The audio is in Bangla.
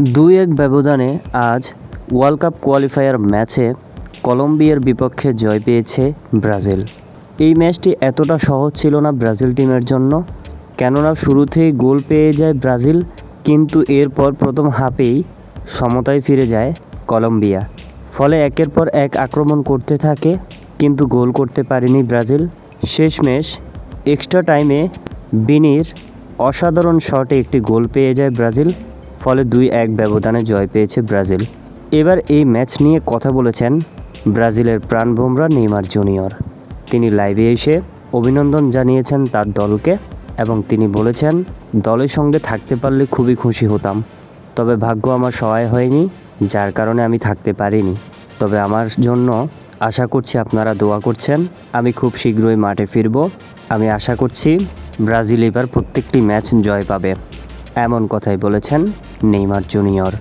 দুই এক ব্যবধানে আজ ওয়ার্ল্ড কাপ কোয়ালিফায়ার ম্যাচে কলম্বিয়ার বিপক্ষে জয় পেয়েছে ব্রাজিল। এই ম্যাচটি এতটা সহজ ছিল না ব্রাজিল টিমের জন্য। কেননা শুরুতেই গোল পেয়ে যায় ব্রাজিল, কিন্তু এরপর প্রথম হাফেই সমতায় ফিরে যায় কলম্বিয়া। ফলে একের পর এক আক্রমণ করতে থাকে, কিন্তু গোল করতে পারেনি ব্রাজিল। শেষমেশ এক্সট্রা টাইমে বিনির অসাধারণ শটে একটি গোল পেয়ে যায় ব্রাজিল। ফলে দুই এক ব্যবধানে জয় পেয়েছে ব্রাজিল। এবার এই ম্যাচ নিয়ে কথা বলেছেন ব্রাজিলের প্রাণভোমরা নেইমার জুনিয়র। তিনি লাইভে এসে অভিনন্দন জানিয়েছেন তার দলকে এবং তিনি বলেছেন, দলের সঙ্গে থাকতে পারলে খুবই খুশি হতাম। তবে ভাগ্য আমার সহায় হয়নি, যার কারণে আমি থাকতে পারিনি। তবে আমার জন্য আশা করছি আপনারা দোয়া করছেন, আমি খুব শীঘ্রই মাঠে ফিরব। আমি আশা করছি ব্রাজিল এবার প্রত্যেকটি ম্যাচ জয় পাবে। এমন কথাই বলেছেন নেইমার জুনিয়র